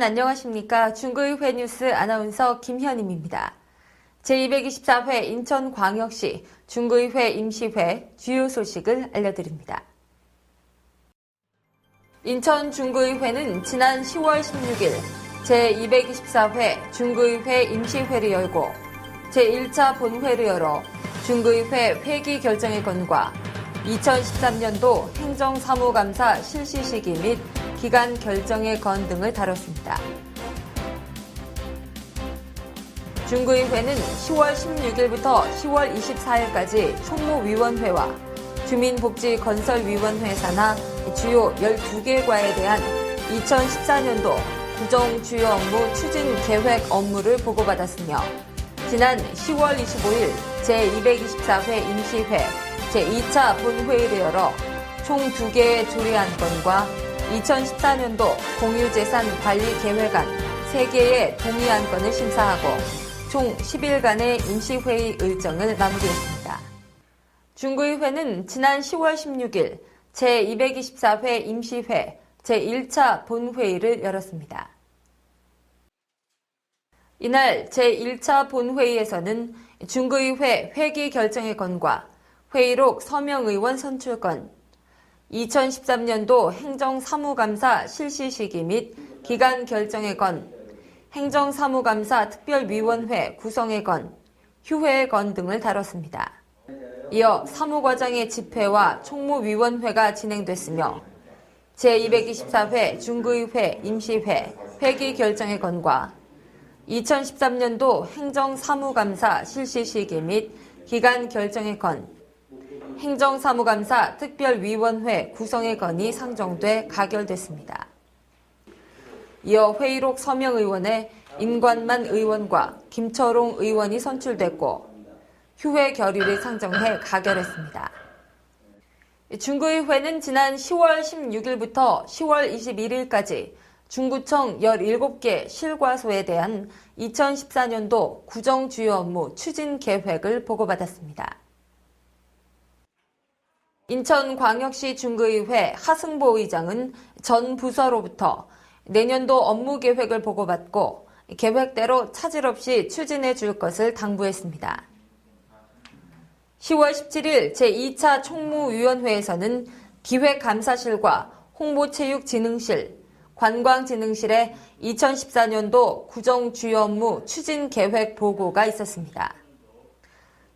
여러분 안녕하십니까. 중구의회 뉴스 아나운서 김현임입니다. 제224회 인천광역시 중구의회 임시회 주요 소식을 알려드립니다. 인천 중구의회는 지난 10월 16일 제224회 중구의회 임시회를 열고 제1차 본회를 열어 중구의회 회기 결정의 건과 2013년도 행정사무감사 실시 시기 및 기간 결정의 건 등을 다뤘습니다. 중구의회는 10월 16일부터 10월 24일까지 총무위원회와 주민복지건설위원회 산하 주요 12개 과에 대한 2014년도 구정 주요 업무 추진 계획 업무를 보고받았으며 지난 10월 25일 제224회 임시회 제2차 본회의를 열어 총 2개의 조례안건과 2014년도 공유재산 관리 계획안 3개의 동의안 건을 심사하고 총 10일간의 임시회의 일정을 마무리했습니다. 중구의회는 지난 10월 16일 제224회 임시회 제1차 본회의를 열었습니다. 이날 제1차 본회의에서는 중구의회 회기 결정의 건과 회의록 서명 의원 선출건, 2013년도 행정사무감사 실시 시기 및 기간 결정의 건, 행정사무감사 특별위원회 구성의 건, 휴회의 건 등을 다뤘습니다. 이어 사무과장의 집회와 총무위원회가 진행됐으며 제224회 중구의회 임시회 회기 결정의 건과 2013년도 행정사무감사 실시 시기 및 기간 결정의 건, 행정사무감사 특별위원회 구성의 건이 상정돼 가결됐습니다. 이어 회의록 서명 의원의 임관만 의원과 김철웅 의원이 선출됐고 휴회 결의를 상정해 가결했습니다. 중구의회는 지난 10월 16일부터 10월 21일까지 중구청 17개 실과소에 대한 2014년도 구정 주요 업무 추진 계획을 보고받았습니다. 인천광역시 중구의회 하승보 의장은 전 부서로부터 내년도 업무 계획을 보고받고 계획대로 차질 없이 추진해 줄 것을 당부했습니다. 10월 17일 제2차 총무위원회에서는 기획감사실과 홍보체육진흥실, 관광진흥실의 2014년도 구정 주요 업무 추진 계획 보고가 있었습니다.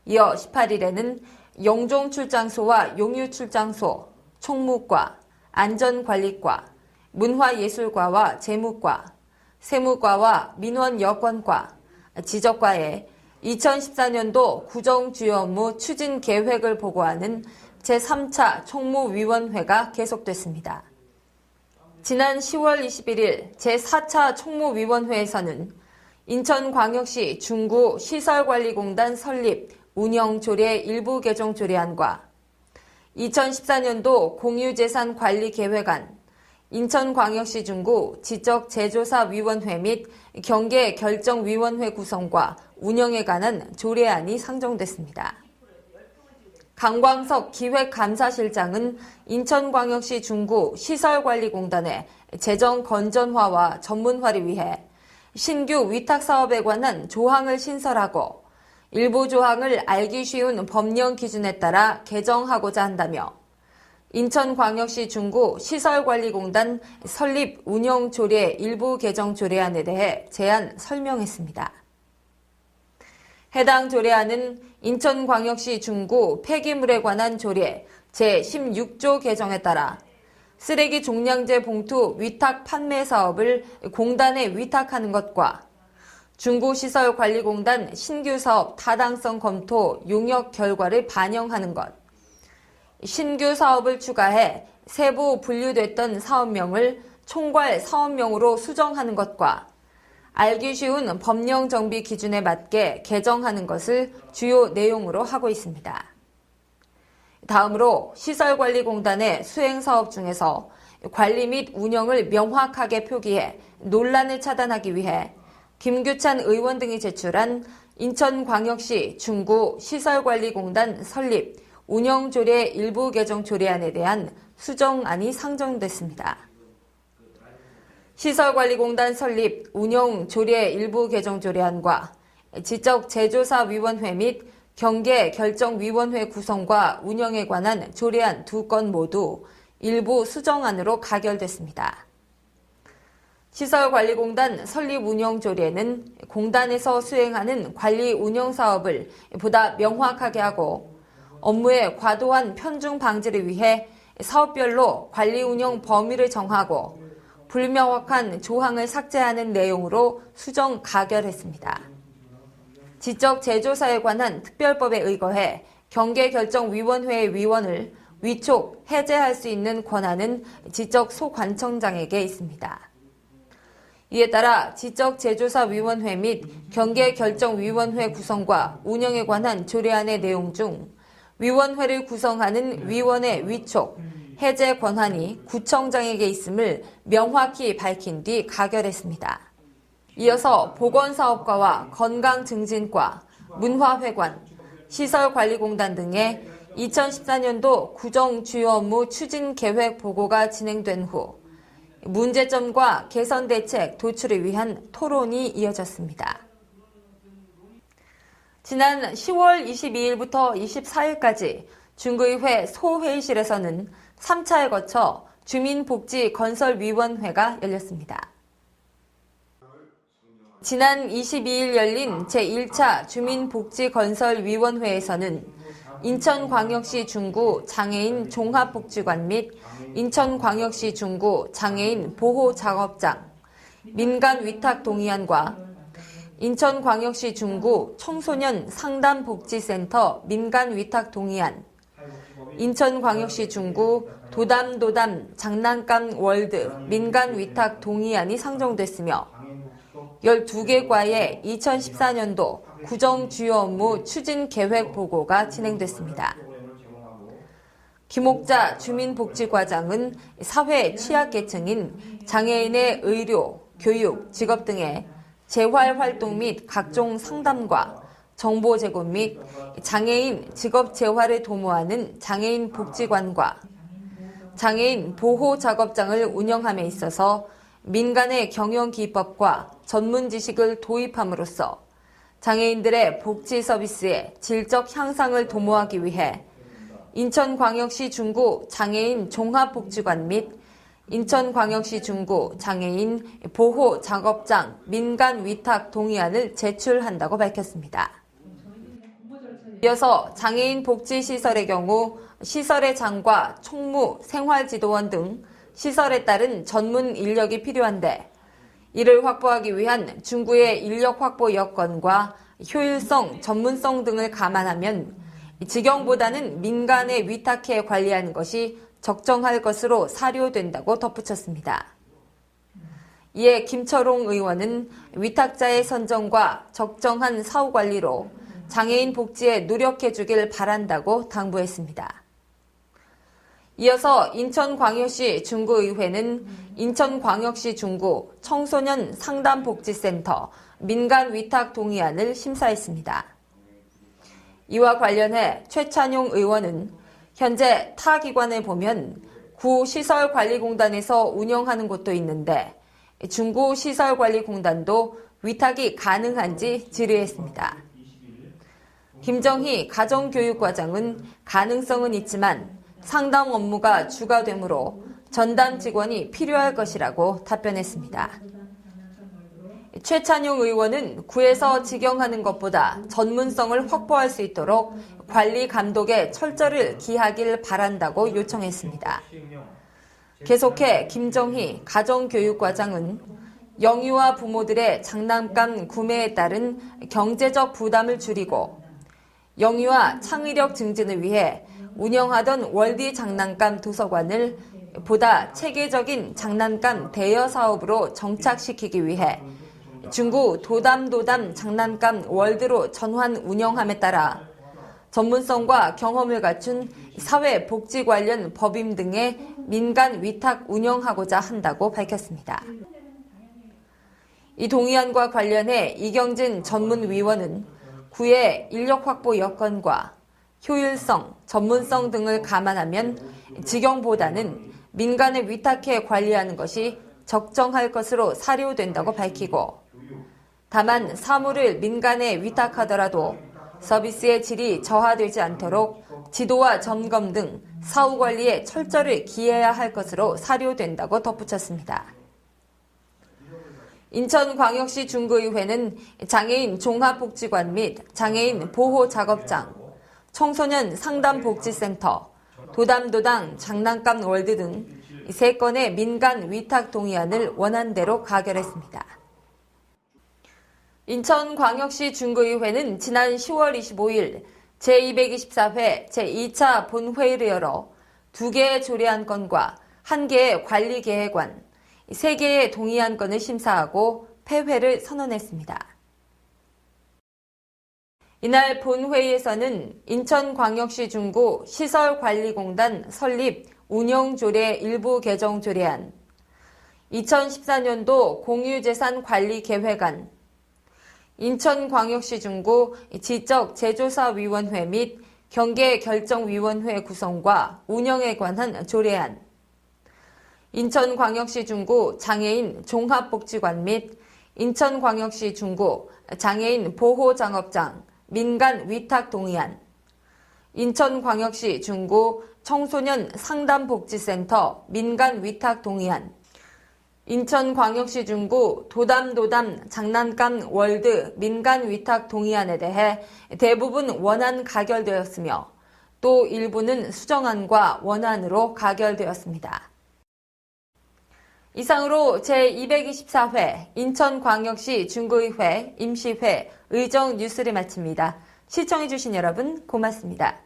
이어 18일에는 영종 출장소와 용유 출장소, 총무과, 안전관리과, 문화예술과와 재무과, 세무과와 민원여건과, 지적과에 2014년도 구정 주요 업무 추진 계획을 보고하는 제3차 총무위원회가 계속됐습니다. 지난 10월 21일 제4차 총무위원회에서는 인천광역시 중구 시설관리공단 설립 운영 조례 일부 개정 조례안과 2014년도 공유재산 관리 계획안, 인천광역시 중구 지적제조사위원회 및 경계 결정위원회 구성과 운영에 관한 조례안이 상정됐습니다. 강광석 기획감사실장은 인천광역시 중구 시설관리공단의 재정 건전화와 전문화를 위해 신규 위탁 사업에 관한 조항을 신설하고 일부 조항을 알기 쉬운 법령 기준에 따라 개정하고자 한다며 인천광역시 중구 시설관리공단 설립 운영 조례 일부 개정 조례안에 대해 제안 설명했습니다. 해당 조례안은 인천광역시 중구 폐기물에 관한 조례 제16조 개정에 따라 쓰레기 종량제 봉투 위탁 판매 사업을 공단에 위탁하는 것과 중구시설관리공단 신규 사업 타당성 검토 용역 결과를 반영하는 것, 신규 사업을 추가해 세부 분류됐던 사업명을 총괄 사업명으로 수정하는 것과 알기 쉬운 법령 정비 기준에 맞게 개정하는 것을 주요 내용으로 하고 있습니다. 다음으로 시설관리공단의 수행사업 중에서 관리 및 운영을 명확하게 표기해 논란을 차단하기 위해 김규찬 의원 등이 제출한 인천광역시 중구 시설관리공단 설립 운영조례 일부 개정 조례안에 대한 수정안이 상정됐습니다. 시설관리공단 설립, 운영 조례 일부 개정 조례안과 지적제조사위원회 및 경계결정위원회 구성과 운영에 관한 조례안 두 건 모두 일부 수정안으로 가결됐습니다. 시설관리공단 설립 운영 조례는 공단에서 수행하는 관리 운영 사업을 보다 명확하게 하고 업무의 과도한 편중 방지를 위해 사업별로 관리 운영 범위를 정하고 불명확한 조항을 삭제하는 내용으로 수정 가결했습니다. 지적 제조사에 관한 특별법에 의거해 경계결정위원회의 위원을 위촉, 해제할 수 있는 권한은 지적 소관청장에게 있습니다. 이에 따라 지적제조사위원회 및 경계결정위원회 구성과 운영에 관한 조례안의 내용 중 위원회를 구성하는 위원의 위촉, 해제 권한이 구청장에게 있음을 명확히 밝힌 뒤 가결했습니다. 이어서 보건사업과와 건강증진과, 문화회관, 시설관리공단 등의 2014년도 구정 주요 업무 추진 계획 보고가 진행된 후 문제점과 개선 대책 도출을 위한 토론이 이어졌습니다. 지난 10월 22일부터 24일까지 중구의회 소회의실에서는 3차에 거쳐 주민복지건설위원회가 열렸습니다. 지난 22일 열린 제1차 주민복지건설위원회에서는 인천광역시 중구 장애인 종합복지관 및 인천광역시 중구 장애인 보호작업장, 민간 위탁 동의안과 인천광역시 중구 청소년 상담복지센터 민간 위탁 동의안, 인천광역시 중구 도담도담 장난감 월드 민간 위탁 동의안이 상정됐으며 12개 과의 2014년도 구정 주요 업무 추진 계획 보고가 진행됐습니다. 김옥자 주민복지과장은 사회 취약계층인 장애인의 의료, 교육, 직업 등의 재활 활동 및 각종 상담과 정보 제공 및 장애인 직업 재활을 도모하는 장애인 복지관과 장애인 보호 작업장을 운영함에 있어서 민간의 경영 기법과 전문 지식을 도입함으로써 장애인들의 복지 서비스의 질적 향상을 도모하기 위해 인천광역시 중구 장애인 종합복지관 및 인천광역시 중구 장애인 보호 작업장 민간 위탁 동의안을 제출한다고 밝혔습니다. 이어서 장애인 복지시설의 경우 시설의 장과 총무, 생활지도원 등 시설에 따른 전문 인력이 필요한데 이를 확보하기 위한 중구의 인력 확보 여건과 효율성, 전문성 등을 감안하면 직영보다는 민간에 위탁해 관리하는 것이 적정할 것으로 사료된다고 덧붙였습니다. 이에 김철홍 의원은 위탁자의 선정과 적정한 사후 관리로 장애인 복지에 노력해 주길 바란다고 당부했습니다. 이어서 인천광역시 중구의회는 인천광역시 중구 청소년 상담복지센터 민간 위탁 동의안을 심사했습니다. 이와 관련해 최찬용 의원은 현재 타 기관을 보면 구 시설관리공단에서 운영하는 곳도 있는데 중구 시설관리공단도 위탁이 가능한지 질의했습니다. 김정희 가정교육과장은 가능성은 있지만 상담 업무가 주가되므로 전담 직원이 필요할 것이라고 답변했습니다. 최찬용 의원은 구에서 직영하는 것보다 전문성을 확보할 수 있도록 관리 감독에 철저를 기하길 바란다고 요청했습니다. 계속해 김정희 가정교육과장은 영유아 부모들의 장난감 구매에 따른 경제적 부담을 줄이고 영유아 창의력 증진을 위해 운영하던 월디 장난감 도서관을 보다 체계적인 장난감 대여 사업으로 정착시키기 위해 중구 도담도담 장난감 월드로 전환 운영함에 따라 전문성과 경험을 갖춘 사회 복지 관련 법인 등의 민간 위탁 운영하고자 한다고 밝혔습니다. 이 동의안과 관련해 이경진 전문위원은 구의 인력 확보 여건과 효율성, 전문성 등을 감안하면 직영보다는 민간에 위탁해 관리하는 것이 적정할 것으로 사료된다고 밝히고 다만 사무를 민간에 위탁하더라도 서비스의 질이 저하되지 않도록 지도와 점검 등 사후 관리에 철저를 기해야 할 것으로 사료된다고 덧붙였습니다. 인천광역시 중구의회는 장애인 종합복지관 및 장애인 보호작업장, 청소년 상담복지센터, 도담도당 장난감 월드 등 세 건의 민간 위탁 동의안을 원안대로 가결했습니다. 인천광역시 중구의회는 지난 10월 25일 제224회 제2차 본회의를 열어 두 개의 조례안 건과 한 개의 관리 계획안, 세 개의 동의안 건을 심사하고 폐회를 선언했습니다. 이날 본회의에서는 인천광역시 중구 시설관리공단 설립 운영조례 일부 개정 조례안, 2014년도 공유재산 관리 계획안, 인천광역시 중구 지적제조사위원회 및 경계결정위원회 구성과 운영에 관한 조례안, 인천광역시 중구 장애인 종합복지관 및 인천광역시 중구 장애인 보호장업장 민간 위탁 동의안, 인천광역시 중구 청소년 상담복지센터 민간 위탁 동의안, 인천광역시 중구 도담도담 장난감 월드 민간 위탁 동의안에 대해 대부분 원안 가결되었으며 또 일부는 수정안과 원안으로 가결되었습니다. 이상으로 제224회 인천광역시 중구의회 임시회 의정 뉴스를 마칩니다. 시청해주신 여러분 고맙습니다.